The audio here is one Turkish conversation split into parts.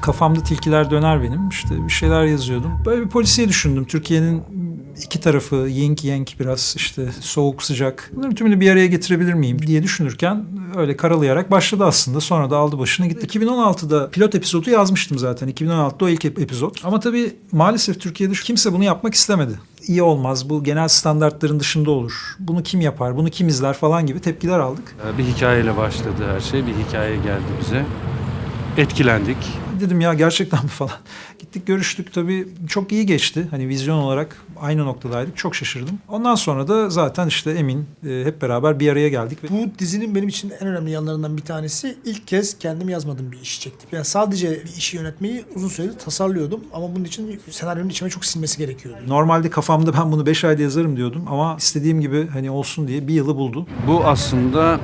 kafamda tilkiler döner benim. İşte bir şeyler yazıyordum. Böyle bir polisiye düşündüm. Türkiye'nin iki tarafı yink yank biraz işte soğuk sıcak. Bunların tümünü bir araya getirebilir miyim diye düşünürken öyle karalayarak başladı aslında. Sonra da aldı başını gitti. 2016'da pilot epizodu yazmıştım zaten. 2016'da o ilk ep- epizod. Ama tabii maalesef Türkiye'de kimse bunu yapmak istemedi. İyi olmaz, bu genel standartların dışında olur. Bunu kim yapar, bunu kim izler falan gibi tepkiler aldık. Ee, Bir hikayeyle başladı her şey. Bir hikaye geldi bize. Etkilendik. Dedim ya gerçekten mi falan. Gittik görüştük tabii çok iyi geçti. Hani vizyon olarak aynı noktadaydık. Çok şaşırdım. Ondan sonra da zaten işte Emin e, hep beraber bir araya geldik. Ve Bu dizinin benim için en önemli yanlarından bir tanesi ilk kez kendim yazmadığım bir işi çektim. Yani sadece bir işi yönetmeyi uzun süredir tasarlıyordum ama bunun için senaryonun içime çok sinmesi gerekiyordu. Normalde kafamda ben bunu 5 ayda yazarım diyordum ama istediğim gibi hani olsun diye bir yılı buldu. Bu aslında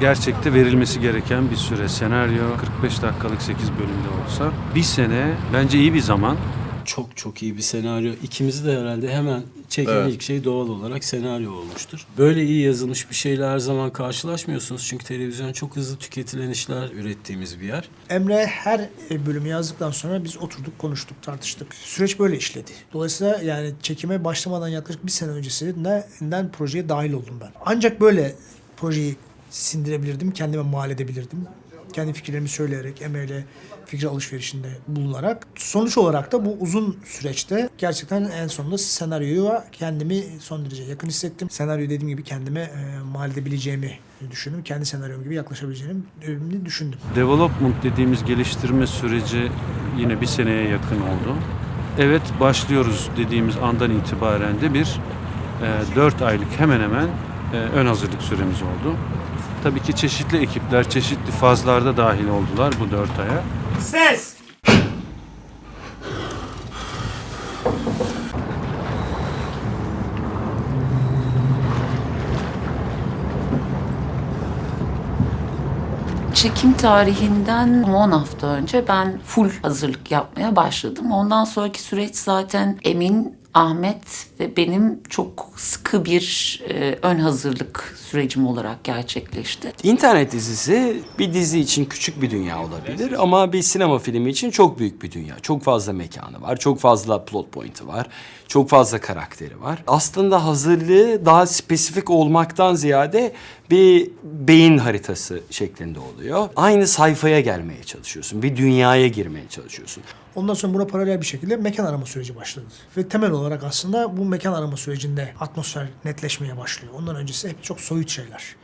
gerçekte verilmesi gereken bir süre. Senaryo 45 dakikalık 8 bölümde olsa. Bir sene bence iyi bir zaman. Çok çok iyi bir senaryo. İkimizi de herhalde hemen çeken Evet. ilk şey doğal olarak senaryo olmuştur. Böyle iyi yazılmış bir şeyle her zaman karşılaşmıyorsunuz. Çünkü televizyon çok hızlı tüketilen işler ürettiğimiz bir yer. Emre her e, bölümü yazdıktan sonra biz oturduk, konuştuk, tartıştık. Süreç böyle işledi. Dolayısıyla yani çekime başlamadan yaklaşık bir sene öncesinden projeye dahil oldum ben. Ancak böyle projeyi sindirebilirdim, kendime mal edebilirdim. Kendi fikirlerimi söyleyerek, Emre'yle fikir alışverişinde bulunarak. Sonuç olarak da bu uzun süreçte gerçekten en sonunda senaryoya kendimi son derece yakın hissettim. Senaryo dediğim gibi kendime e, mal edebileceğimi düşündüm. Kendi senaryom gibi yaklaşabileceğimi e, düşündüm. Development dediğimiz geliştirme süreci yine bir seneye yakın oldu. Evet başlıyoruz dediğimiz andan itibaren de bir 4 aylık hemen hemen e, ön hazırlık süremiz oldu. Tabii ki çeşitli ekipler, çeşitli fazlarda dahil oldular bu 4 aya. Ses! Çekim tarihinden 10 hafta önce ben full hazırlık yapmaya başladım. Ondan sonraki süreç zaten Emin, Ahmet ve benim çok sıkı bir e, ön hazırlık sürecim olarak gerçekleşti. İnternet dizisi bir dizi için küçük bir dünya olabilir ama bir sinema filmi için çok büyük bir dünya. Çok fazla mekanı var, çok fazla plot point'i var, çok fazla karakteri var. Aslında hazırlığı daha spesifik olmaktan ziyade bir beyin haritası şeklinde oluyor. Aynı sayfaya gelmeye çalışıyorsun, bir dünyaya girmeye çalışıyorsun. Ondan sonra buna paralel bir şekilde mekan arama süreci başladı. Ve temel olarak aslında bu mekan arama sürecinde atmosfer netleşmeye başlıyor. Ondan öncesi hep çok soyut şeyler.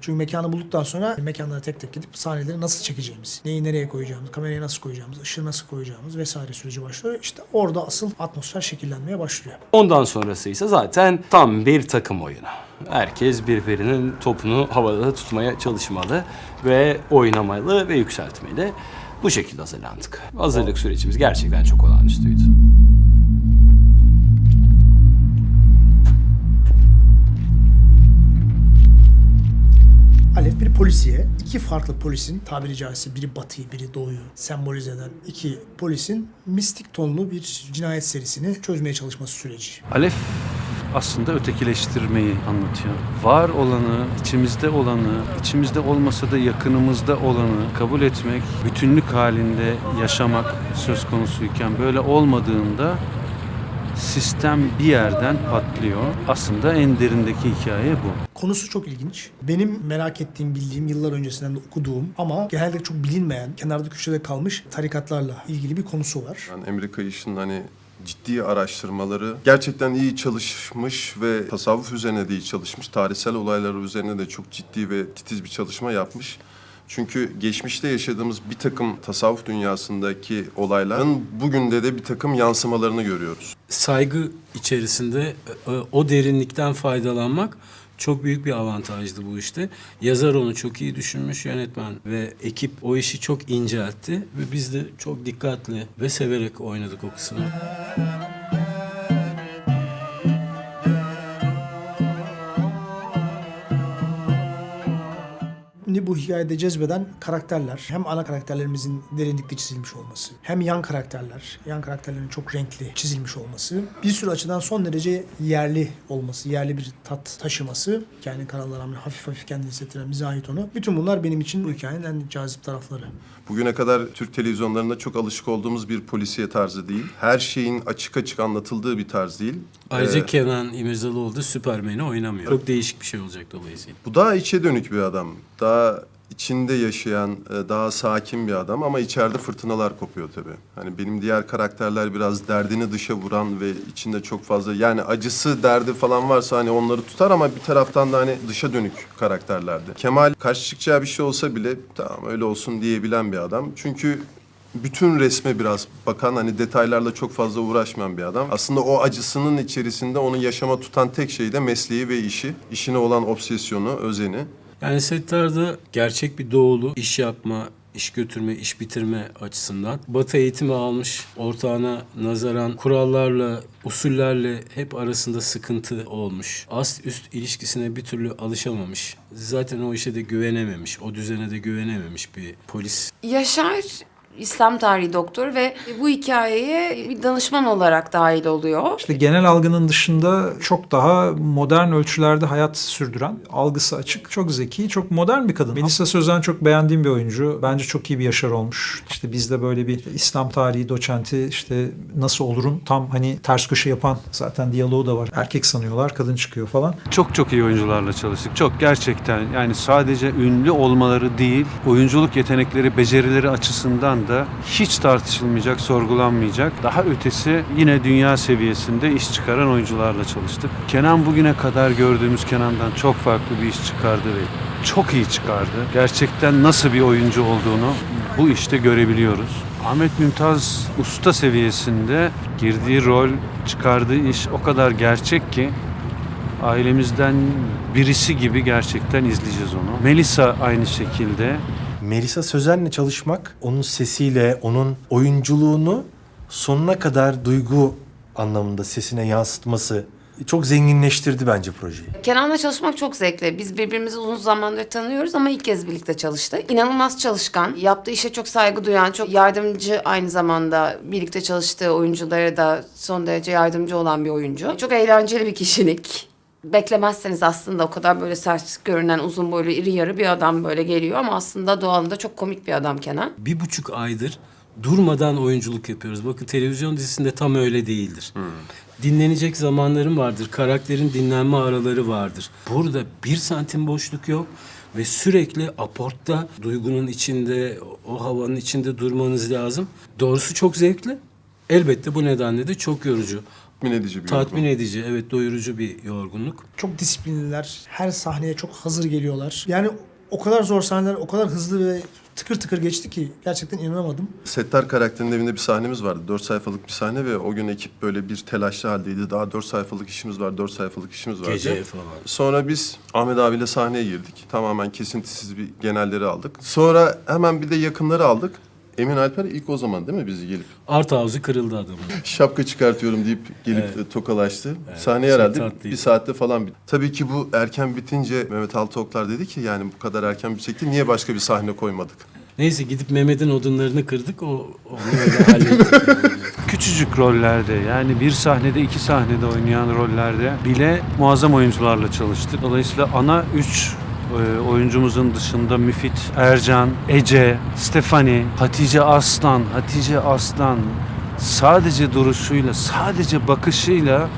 Çünkü mekanı bulduktan sonra mekanlara tek tek gidip sahneleri nasıl çekeceğimiz, neyi nereye koyacağımız, kamerayı nasıl koyacağımız, ışığı nasıl koyacağımız vesaire süreci başlıyor. İşte orada asıl atmosfer şekillenmeye başlıyor. Ondan sonrası ise zaten tam bir takım oyunu. Herkes birbirinin topunu havada tutmaya çalışmalı ve oynamalı ve yükseltmeli. Bu şekilde hazırlandık. Hazırlık sürecimiz gerçekten çok olağanüstüydü. Polisiye, iki farklı polisin tabiri caizse biri batıyı biri doğuyu sembolize eden iki polisin mistik tonlu bir cinayet serisini çözmeye çalışması süreci. Alef aslında ötekileştirmeyi anlatıyor. Var olanı, içimizde olanı, içimizde olmasa da yakınımızda olanı kabul etmek, bütünlük halinde yaşamak söz konusuyken böyle olmadığında sistem bir yerden patlıyor. Aslında en derindeki hikaye bu. Konusu çok ilginç. Benim merak ettiğim, bildiğim, yıllar öncesinden de okuduğum ama genelde çok bilinmeyen, kenarda köşede kalmış tarikatlarla ilgili bir konusu var. Yani Emre Kayış'ın hani ciddi araştırmaları gerçekten iyi çalışmış ve tasavvuf üzerine de iyi çalışmış. Tarihsel olaylar üzerine de çok ciddi ve titiz bir çalışma yapmış. Çünkü geçmişte yaşadığımız bir takım tasavvuf dünyasındaki olayların bugün de de bir takım yansımalarını görüyoruz. Saygı içerisinde e, o derinlikten faydalanmak çok büyük bir avantajdı bu işte. Yazar onu çok iyi düşünmüş, yönetmen ve ekip o işi çok inceltti ve biz de çok dikkatli ve severek oynadık o kısmı. Bu hikayede cezbeden karakterler. Hem ana karakterlerimizin derinlikli çizilmiş olması. Hem yan karakterler. Yan karakterlerin çok renkli çizilmiş olması. Bir sürü açıdan son derece yerli olması. Yerli bir tat taşıması. Hikayenin kanalına rağmen hafif hafif kendini hissettiren mizahi tonu. Bütün bunlar benim için bu hikayenin en cazip tarafları. Bugüne kadar Türk televizyonlarında çok alışık olduğumuz bir polisiye tarzı değil. Her şeyin açık açık anlatıldığı bir tarz değil. Ayrıca Ee, Kenan İmirzalıoğlu da Süpermen'i oynamıyor. Çok değişik bir şey olacak dolayısıyla. Bu daha içe dönük bir adam. Daha içinde yaşayan, e, daha sakin bir adam ama içeride fırtınalar kopuyor tabii. Hani benim diğer karakterler biraz derdini dışa vuran ve içinde çok fazla yani acısı, derdi falan varsa hani onları tutar ama bir taraftan da hani dışa dönük karakterlerdi. Kemal karşı çıkacağı bir şey olsa bile tamam öyle olsun diyebilen bir adam. Çünkü bütün resme biraz bakan hani detaylarla çok fazla uğraşmayan bir adam. Aslında o acısının içerisinde onu yaşama tutan tek şey de mesleği ve işi. İşine olan obsesyonu, özeni. Yani Settar'da gerçek bir doğulu iş yapma, iş götürme, iş bitirme açısından Batı eğitimi almış, ortağına nazaran kurallarla, usullerle hep arasında sıkıntı olmuş. Ast üst ilişkisine bir türlü alışamamış. Zaten o işe de güvenememiş, o düzene de güvenememiş bir polis. Yaşar İslam tarihi doktor ve bu hikayeye bir danışman olarak dahil oluyor. İşte genel algının dışında çok daha modern ölçülerde hayat sürdüren, algısı açık, çok zeki, çok modern bir kadın. Melisa Sözen çok beğendiğim bir oyuncu. Bence çok iyi bir Yaşar olmuş. İşte bizde böyle bir İslam tarihi doçenti işte nasıl olurun tam hani ters köşe yapan zaten diyaloğu da var. Erkek sanıyorlar, kadın çıkıyor falan. Çok çok iyi oyuncularla çalıştık. Çok gerçekten yani sadece ünlü olmaları değil, oyunculuk yetenekleri, becerileri açısından da hiç tartışılmayacak, sorgulanmayacak. Daha ötesi yine dünya seviyesinde iş çıkaran oyuncularla çalıştık. Kenan bugüne kadar gördüğümüz Kenan'dan çok farklı bir iş çıkardı ve çok iyi çıkardı. Gerçekten nasıl bir oyuncu olduğunu bu işte görebiliyoruz. Ahmet Mümtaz usta seviyesinde girdiği rol, çıkardığı iş o kadar gerçek ki ailemizden birisi gibi gerçekten izleyeceğiz onu. Melisa aynı şekilde. Melisa Sözen'le çalışmak, onun sesiyle, onun oyunculuğunu sonuna kadar duygu anlamında sesine yansıtması çok zenginleştirdi bence projeyi. Kenan'la çalışmak çok zevkli. Biz birbirimizi uzun zamandır tanıyoruz ama ilk kez birlikte çalıştık. İnanılmaz çalışkan, yaptığı işe çok saygı duyan, çok yardımcı aynı zamanda birlikte çalıştığı oyunculara da son derece yardımcı olan bir oyuncu. Çok eğlenceli bir kişilik. Beklemezseniz aslında o kadar böyle sert görünen uzun boylu iri yarı bir adam böyle geliyor ama aslında doğalında çok komik bir adam Kenan. Bir buçuk aydır durmadan oyunculuk yapıyoruz. Bakın televizyon dizisinde tam öyle değildir. Dinlenecek zamanların vardır. Karakterin dinlenme araları vardır. Burada bir santim boşluk yok ve sürekli aportta duygunun içinde, o havanın içinde durmanız lazım. Doğrusu çok zevkli. Elbette bu nedenle de çok yorucu. Tatmin edici bir Tatmin yorgunluk. edici, evet doyurucu bir yorgunluk. Çok disiplinliler. Her sahneye çok hazır geliyorlar. Yani o kadar zor sahneler, o kadar hızlı ve tıkır tıkır geçti ki gerçekten inanamadım. Settar karakterinin evinde bir sahnemiz vardı. Dört sayfalık bir sahne ve o gün ekip böyle bir telaşlı haldeydi. Daha dört sayfalık işimiz var, dört sayfalık işimiz var. Gece diye. falan. Sonra biz Ahmet abiyle sahneye girdik. Tamamen kesintisiz bir genelleri aldık. Sonra hemen bir de yakınları aldık. Emin Alper ilk o zaman değil mi bizi gelip Art havzu kırıldı adamın. şapka çıkartıyorum deyip gelip Evet. tokalaştı. Sahne çok herhalde tatlıydı. bir saatte falan bitti. Tabii ki bu erken bitince Mehmet Altıoklar dedi ki yani bu kadar erken bitecekti niye başka bir sahne koymadık? Neyse gidip Mehmet'in odunlarını kırdık. O onu öyle hallettik. Küçücük rollerde yani bir sahnede iki sahnede oynayan rollerde bile muazzam oyuncularla çalıştık. Dolayısıyla ana üç oyuncumuzun dışında Müfit, Ercan, Ece, Stefani, Hatice Aslan, Hatice Aslan sadece duruşuyla, sadece bakışıyla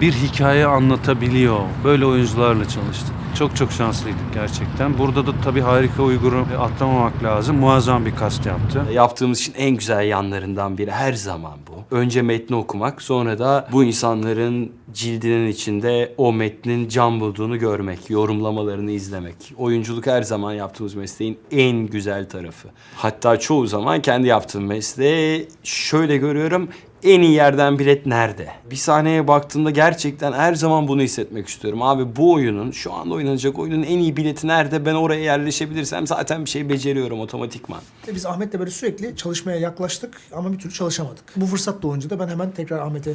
bir hikaye anlatabiliyor. Böyle oyuncularla çalıştık. Çok çok şanslıydık gerçekten. Burada da tabii harika Uygur'u atlamamak lazım. Muazzam bir kast yaptı. Yaptığımız için en güzel yanlarından biri her zaman bu. Önce metni okumak, sonra da bu insanların cildinin içinde o metnin can bulduğunu görmek, yorumlamalarını izlemek. Oyunculuk her zaman yaptığımız mesleğin en güzel tarafı. Hatta çoğu zaman kendi yaptığım mesleği şöyle görüyorum. En iyi yerden bilet nerede? Bir sahneye baktığımda gerçekten her zaman bunu hissetmek istiyorum. Abi bu oyunun, şu anda oynanacak oyunun en iyi bileti nerede? Ben oraya yerleşebilirsem zaten bir şey beceriyorum otomatikman. Biz Ahmet'le böyle sürekli çalışmaya yaklaştık ama bir türlü çalışamadık. Bu fırsat doğunca da ben hemen tekrar Ahmet'e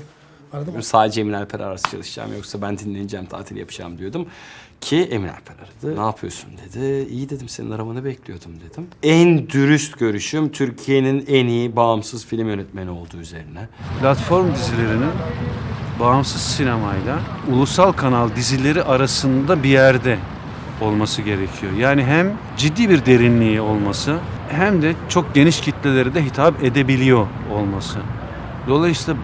Aradı mı? Sadece Emin Alper arası çalışacağım yoksa ben dinleneceğim, tatil yapacağım diyordum. Ki Emin Alper aradı. Ne yapıyorsun dedi. İyi dedim senin aramanı bekliyordum dedim. En dürüst görüşüm Türkiye'nin en iyi bağımsız film yönetmeni olduğu üzerine. Platform dizilerinin bağımsız sinemayla ulusal kanal dizileri arasında bir yerde olması gerekiyor. Yani hem ciddi bir derinliği olması hem de çok geniş kitlelere de hitap edebiliyor olması. Dolayısıyla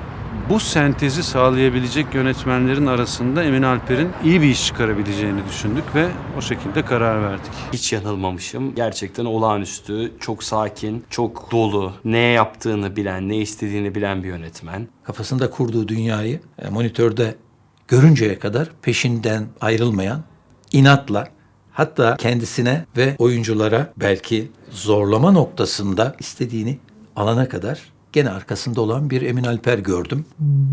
bu sentezi sağlayabilecek yönetmenlerin arasında Emin Alper'in iyi bir iş çıkarabileceğini düşündük ve o şekilde karar verdik. Hiç yanılmamışım. Gerçekten olağanüstü, çok sakin, çok dolu, ne yaptığını bilen, ne istediğini bilen bir yönetmen. kafasında kurduğu dünyayı e, monitörde görünceye kadar peşinden ayrılmayan, inatla hatta kendisine ve oyunculara belki zorlama noktasında istediğini alana kadar gene arkasında olan bir Emin Alper gördüm.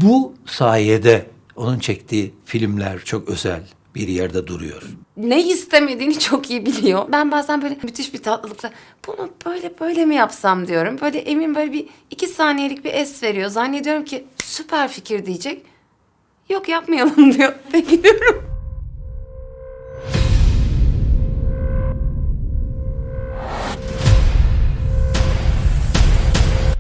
Bu sayede onun çektiği filmler çok özel bir yerde duruyor. ne istemediğini çok iyi biliyor. Ben bazen böyle müthiş bir tatlılıkla bunu böyle böyle mi yapsam diyorum. Böyle Emin böyle bir iki saniyelik bir es veriyor. Zannediyorum ki süper fikir diyecek. Yok yapmayalım diyor. Peki diyorum.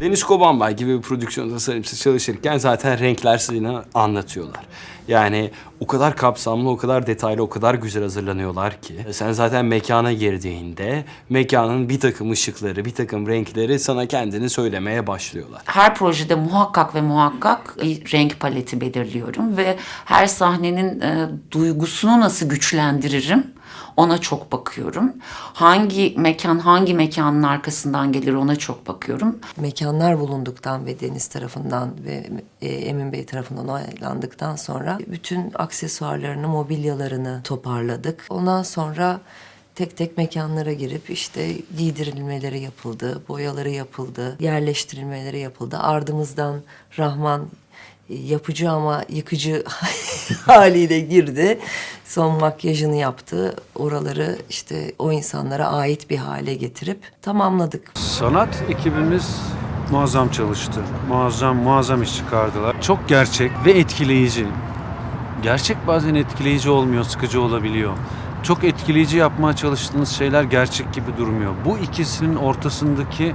Deniz Kobanbay gibi bir prodüksiyon tasarımcısı çalışırken zaten renkler suyunu anlatıyorlar. Yani o kadar kapsamlı, o kadar detaylı, o kadar güzel hazırlanıyorlar ki. Sen zaten mekana girdiğinde mekanın bir takım ışıkları, bir takım renkleri sana kendini söylemeye başlıyorlar. Her projede muhakkak ve muhakkak renk paleti belirliyorum ve her sahnenin e, duygusunu nasıl güçlendiririm ona çok bakıyorum. Hangi mekan hangi mekanın arkasından gelir ona çok bakıyorum. mekanlar bulunduktan ve Deniz tarafından ve e, Emin Bey tarafından onaylandıktan sonra bütün aksesuarlarını, mobilyalarını toparladık. Ondan sonra tek tek mekanlara girip işte giydirilmeleri yapıldı, boyaları yapıldı, yerleştirilmeleri yapıldı. Ardımızdan Rahman yapıcı ama yıkıcı haliyle girdi. Son makyajını yaptı. Oraları işte o insanlara ait bir hale getirip tamamladık. Sanat ekibimiz muazzam çalıştı. Muazzam muazzam iş çıkardılar. Çok gerçek ve etkileyici. Gerçek bazen etkileyici olmuyor, sıkıcı olabiliyor. Çok etkileyici yapmaya çalıştığınız şeyler gerçek gibi durmuyor. Bu ikisinin ortasındaki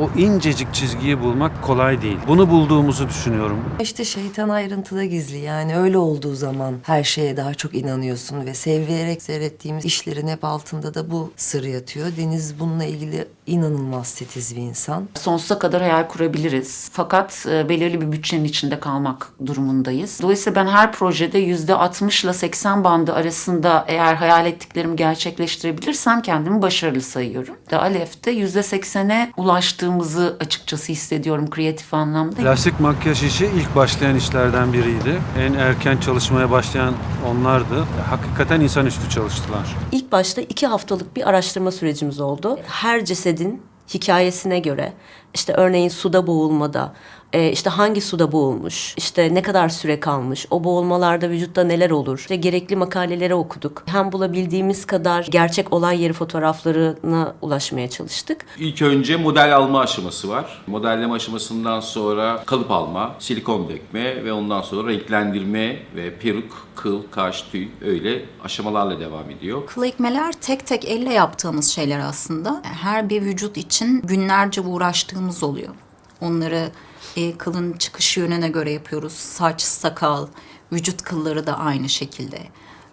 o incecik çizgiyi bulmak kolay değil. Bunu bulduğumuzu düşünüyorum. İşte şeytan ayrıntıda gizli. Yani öyle olduğu zaman her şeye daha çok inanıyorsun ve severek seyrettiğimiz işlerin hep altında da bu sır yatıyor. Deniz bununla ilgili inanılmaz titiz bir insan. Sonsuza kadar hayal kurabiliriz. Fakat e, belirli bir bütçenin içinde kalmak durumundayız. Dolayısıyla ben her projede yüzde 60 ile 80 bandı arasında eğer hayal ettiklerimi gerçekleştirebilirsem kendimi başarılı sayıyorum. De Alef'te yüzde 80'e ulaştığımızı açıkçası hissediyorum kreatif anlamda. Plastik makyaj işi ilk başlayan işlerden biriydi. En erken çalışmaya başlayan onlardı. Hakikaten insanüstü çalıştılar. İlk başta iki haftalık bir araştırma sürecimiz oldu. Her cesedin hikayesine göre işte örneğin suda boğulmada e, işte hangi suda boğulmuş, işte ne kadar süre kalmış, o boğulmalarda vücutta neler olur. İşte gerekli makaleleri okuduk. Hem bulabildiğimiz kadar gerçek olay yeri fotoğraflarına ulaşmaya çalıştık. İlk önce model alma aşaması var. Modelleme aşamasından sonra kalıp alma, silikon dökme ve ondan sonra renklendirme ve peruk, kıl, kaş, tüy öyle aşamalarla devam ediyor. Kıl ekmeler tek tek elle yaptığımız şeyler aslında. Her bir vücut için günlerce uğraştığımız oluyor. Onları e, kılın çıkış yönüne göre yapıyoruz. Saç, sakal, vücut kılları da aynı şekilde.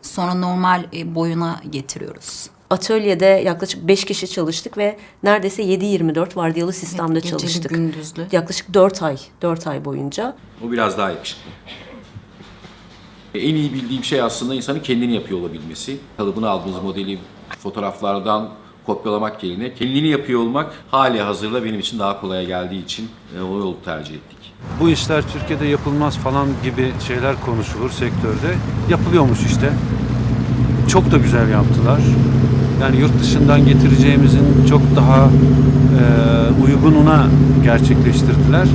Sonra normal e, boyuna getiriyoruz. Atölyede yaklaşık 5 kişi çalıştık ve neredeyse 7-24 vardiyalı sistemde Geceli, çalıştık. gündüzlü. Yaklaşık 4 ay, 4 ay boyunca. O biraz daha yakışıklı. En iyi bildiğim şey aslında insanın kendini yapıyor olabilmesi. Kalıbını aldığımız modeli fotoğraflardan kopyalamak yerine kendini yapıyor olmak hali hazırda benim için daha kolay geldiği için e, o yolu tercih ettik. Bu işler Türkiye'de yapılmaz falan gibi şeyler konuşulur sektörde. Yapılıyormuş işte. Çok da güzel yaptılar. Yani yurt dışından getireceğimizin çok daha e, uygununa gerçekleştirdiler.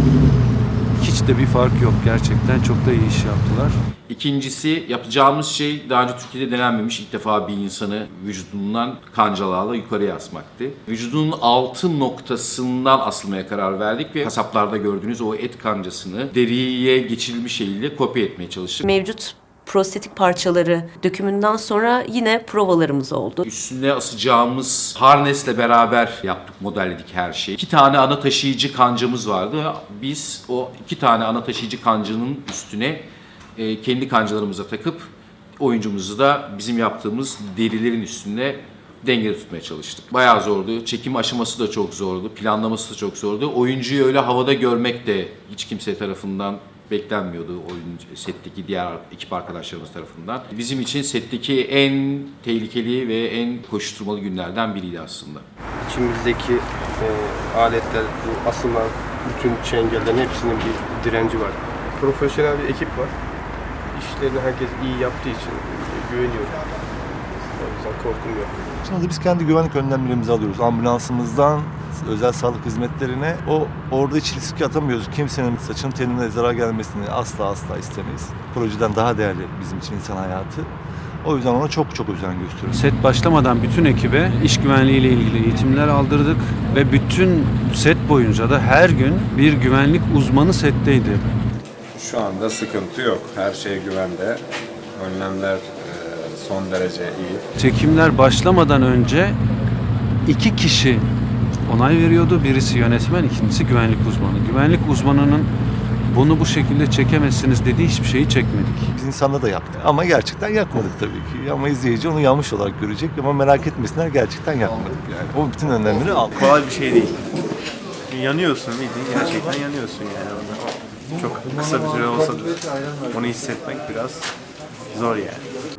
Hiç de bir fark yok gerçekten çok da iyi iş yaptılar. İkincisi yapacağımız şey daha önce Türkiye'de denenmemiş ilk defa bir insanı vücudundan kancalarla yukarıya asmaktı. Vücudunun altı noktasından asılmaya karar verdik ve kasaplarda gördüğünüz o et kancasını deriye geçirilmiş şekilde kopya etmeye çalıştık. Mevcut prostetik parçaları dökümünden sonra yine provalarımız oldu. Üstüne asacağımız harnesle beraber yaptık, modelledik her şeyi. İki tane ana taşıyıcı kancamız vardı. Biz o iki tane ana taşıyıcı kancanın üstüne e, kendi kancalarımıza takıp oyuncumuzu da bizim yaptığımız derilerin üstünde dengede tutmaya çalıştık. Bayağı zordu. Çekim aşaması da çok zordu. Planlaması da çok zordu. Oyuncuyu öyle havada görmek de hiç kimse tarafından beklenmiyordu oyun setteki diğer ekip arkadaşlarımız tarafından. Bizim için setteki en tehlikeli ve en koşturmalı günlerden biriydi aslında. İçimizdeki e, aletler, bu asılan bütün çengellerin hepsinin bir direnci var. Profesyonel bir ekip var. İşlerini herkes iyi yaptığı için e, güveniyorum. O yüzden korkum yok. Şimdi biz kendi güvenlik önlemlerimizi alıyoruz. Ambulansımızdan özel sağlık hizmetlerine o orada hiç riske atamıyoruz. Kimsenin saçının teline zarar gelmesini asla asla istemeyiz. Projeden daha değerli bizim için insan hayatı. O yüzden ona çok çok özen gösteriyoruz. Set başlamadan bütün ekibe iş güvenliği ile ilgili eğitimler aldırdık ve bütün set boyunca da her gün bir güvenlik uzmanı setteydi. Şu anda sıkıntı yok. Her şey güvende. Önlemler e, son derece iyi. Çekimler başlamadan önce iki kişi onay veriyordu. Birisi yönetmen, ikincisi güvenlik uzmanı. Güvenlik uzmanının bunu bu şekilde çekemezsiniz dediği hiçbir şeyi çekmedik. Biz insanda da yaptık. Ama gerçekten yakmadık tabii ki. Ama izleyici onu yanlış olarak görecek. Ama merak etmesinler gerçekten yakmadık yani. O bütün önlemleri aldık. Kolay bir şey değil. Yanıyorsun bildiğin gerçekten yanıyorsun yani orada. Çok kısa bir süre olsa da onu hissetmek biraz zor yani.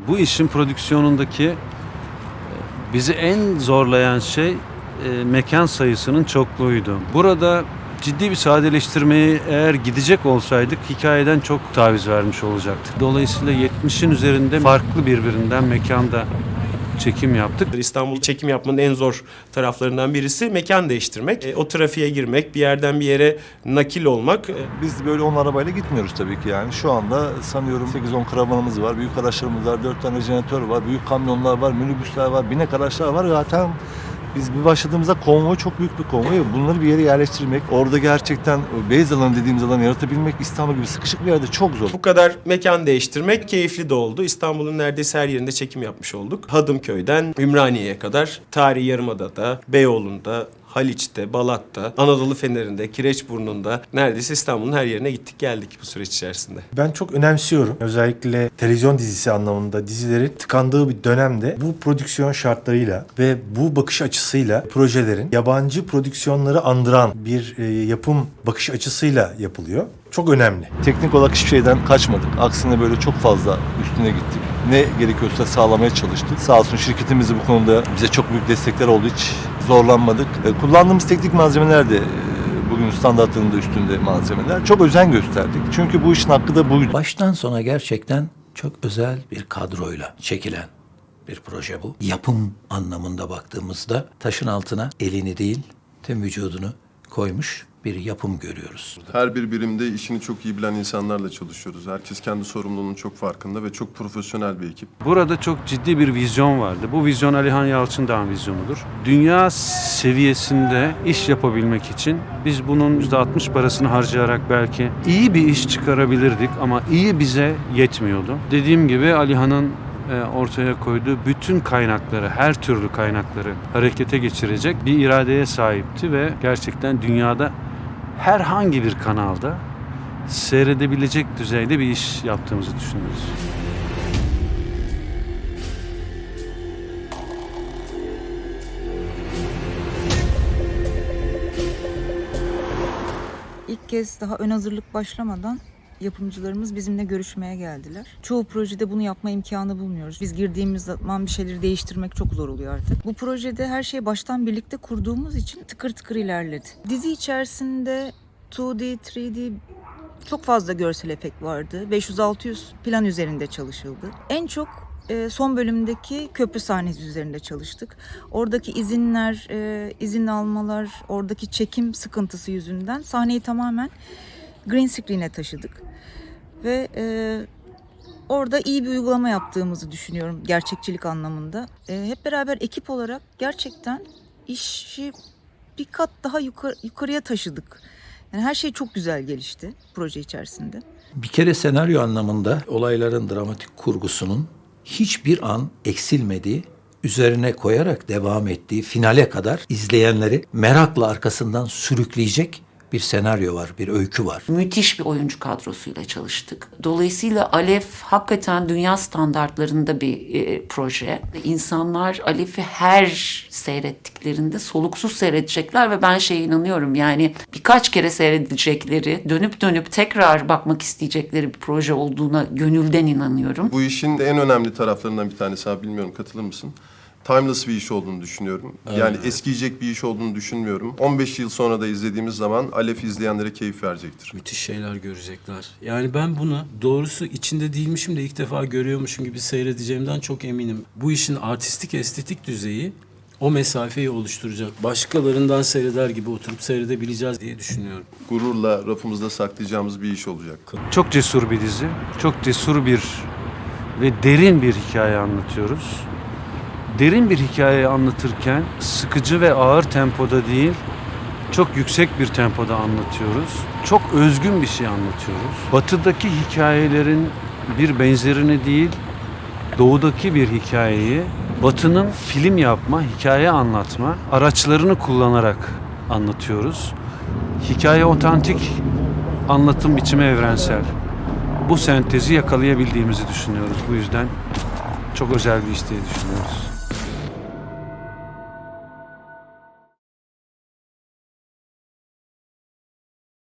Bu işin prodüksiyonundaki e, bizi en zorlayan şey e, mekan sayısının çokluğuydu. Burada ciddi bir sadeleştirmeye eğer gidecek olsaydık hikayeden çok taviz vermiş olacaktık. Dolayısıyla 70'in üzerinde farklı birbirinden mekanda çekim yaptık. İstanbul çekim yapmanın en zor taraflarından birisi mekan değiştirmek. E, o trafiğe girmek, bir yerden bir yere nakil olmak. E, Biz böyle 10 arabayla gitmiyoruz tabii ki yani. Şu anda sanıyorum 8-10 karavanımız var, büyük araçlarımız var, 4 tane jeneratör var, büyük kamyonlar var, minibüsler var, binek araçlar var. Zaten biz bir başladığımızda konvoy çok büyük bir konvoy. Bunları bir yere yerleştirmek, orada gerçekten base alanı dediğimiz alanı yaratabilmek İstanbul gibi sıkışık bir yerde çok zor. Bu kadar mekan değiştirmek keyifli de oldu. İstanbul'un neredeyse her yerinde çekim yapmış olduk. Hadımköy'den Ümraniye'ye kadar, Tarihi Yarımada'da, Beyoğlu'nda, Haliç'te, Balat'ta, Anadolu Feneri'nde, Kireçburnu'nda neredeyse İstanbul'un her yerine gittik geldik bu süreç içerisinde. Ben çok önemsiyorum. Özellikle televizyon dizisi anlamında dizilerin tıkandığı bir dönemde bu prodüksiyon şartlarıyla ve bu bakış açısıyla projelerin yabancı prodüksiyonları andıran bir e, yapım bakış açısıyla yapılıyor. Çok önemli. Teknik olarak hiçbir şeyden kaçmadık. Aksine böyle çok fazla üstüne gittik. Ne gerekiyorsa sağlamaya çalıştık. Sağ olsun şirketimiz bu konuda bize çok büyük destekler oldu. Hiç zorlanmadık. E, kullandığımız teknik malzemeler de e, bugün standartlarının da üstünde malzemeler. Çok özen gösterdik. Çünkü bu işin hakkı da buydu. Baştan sona gerçekten çok özel bir kadroyla çekilen bir proje bu. Yapım anlamında baktığımızda taşın altına elini değil tüm vücudunu koymuş bir yapım görüyoruz. Her bir birimde işini çok iyi bilen insanlarla çalışıyoruz. Herkes kendi sorumluluğunun çok farkında ve çok profesyonel bir ekip. Burada çok ciddi bir vizyon vardı. Bu vizyon Alihan Yalçındağ'ın vizyonudur. Dünya seviyesinde iş yapabilmek için biz bunun %60 parasını harcayarak belki iyi bir iş çıkarabilirdik ama iyi bize yetmiyordu. Dediğim gibi Alihan'ın e, ortaya koyduğu bütün kaynakları, her türlü kaynakları harekete geçirecek bir iradeye sahipti ve gerçekten dünyada herhangi bir kanalda seyredebilecek düzeyde bir iş yaptığımızı düşünüyoruz. İlk kez daha ön hazırlık başlamadan yapımcılarımız bizimle görüşmeye geldiler. Çoğu projede bunu yapma imkanı bulmuyoruz. Biz girdiğimiz zaman bir şeyleri değiştirmek çok zor oluyor artık. Bu projede her şeyi baştan birlikte kurduğumuz için tıkır tıkır ilerledi. Dizi içerisinde 2D, 3D çok fazla görsel efekt vardı. 500-600 plan üzerinde çalışıldı. En çok e, son bölümdeki köprü sahnesi üzerinde çalıştık. Oradaki izinler, e, izin almalar, oradaki çekim sıkıntısı yüzünden sahneyi tamamen green screen'e taşıdık. Ve e, orada iyi bir uygulama yaptığımızı düşünüyorum gerçekçilik anlamında. E, hep beraber ekip olarak gerçekten işi bir kat daha yukarı, yukarıya taşıdık. Yani her şey çok güzel gelişti proje içerisinde. Bir kere senaryo anlamında olayların dramatik kurgusunun hiçbir an eksilmediği, üzerine koyarak devam ettiği finale kadar izleyenleri merakla arkasından sürükleyecek bir senaryo var, bir öykü var. Müthiş bir oyuncu kadrosuyla çalıştık. Dolayısıyla Alef hakikaten dünya standartlarında bir e, proje. İnsanlar Alef'i her seyrettiklerinde soluksuz seyredecekler ve ben şeye inanıyorum. Yani birkaç kere seyredecekleri, dönüp dönüp tekrar bakmak isteyecekleri bir proje olduğuna gönülden inanıyorum. Bu işin en önemli taraflarından bir tanesi abi bilmiyorum katılır mısın? Timeless bir iş olduğunu düşünüyorum. Yani eskiyecek bir iş olduğunu düşünmüyorum. 15 yıl sonra da izlediğimiz zaman Alef izleyenlere keyif verecektir. Müthiş şeyler görecekler. Yani ben bunu doğrusu içinde değilmişim de ilk defa görüyormuşum gibi seyredeceğimden çok eminim. Bu işin artistik estetik düzeyi o mesafeyi oluşturacak. Başkalarından seyreder gibi oturup seyredebileceğiz diye düşünüyorum. Gururla rafımızda saklayacağımız bir iş olacak. Çok cesur bir dizi. Çok cesur bir ve derin bir hikaye anlatıyoruz. Derin bir hikaye anlatırken sıkıcı ve ağır tempoda değil, çok yüksek bir tempoda anlatıyoruz. Çok özgün bir şey anlatıyoruz. Batıdaki hikayelerin bir benzerini değil, doğudaki bir hikayeyi Batı'nın film yapma, hikaye anlatma araçlarını kullanarak anlatıyoruz. Hikaye otantik, anlatım biçimi evrensel. Bu sentezi yakalayabildiğimizi düşünüyoruz. Bu yüzden çok özel bir iş diye düşünüyoruz.